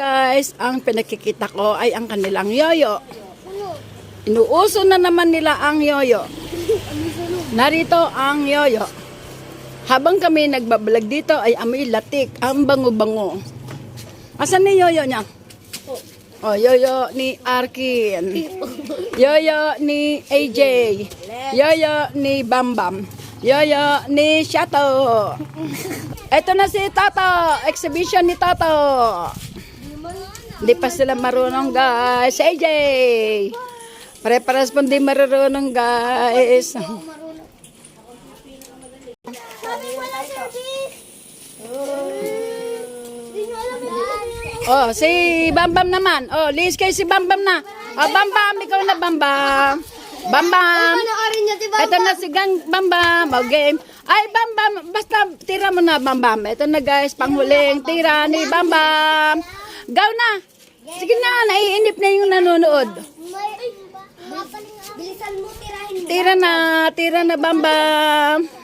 Guys, ang pinakikita ko ay ang kanilang yoyo. Inuuso na naman nila ang yoyo. Narito ang yoyo. Habang kami nagbablog dito ay amoy latik, ang bango-bango. Asan ni yoyo niya? Oh, yoyo ni Arkin. Yoyo ni AJ. Yoyo ni Bambam. Yoyo ni Shato. Ito na si Tato. Exhibition ni Tato. Hindi pa sila marunong guys. AJ. Pare-pares po hindi marunong guys. Oh, si Bambam naman. Oh, lis kay si Bambam na. Oh, Bambam, ikaw na Bambam. Bambam. Panoorin nyo, diba? Ito na si Gang Bambam. Oh, game. Ay, Bambam. Basta tira mo na, Bambam. Ito na guys, panghuling tira ni Bambam. Gaw na. Sige na, naiinip na yung nanonood. Bilisan mo, tirahin mo. Tira na, tira na, Bambam.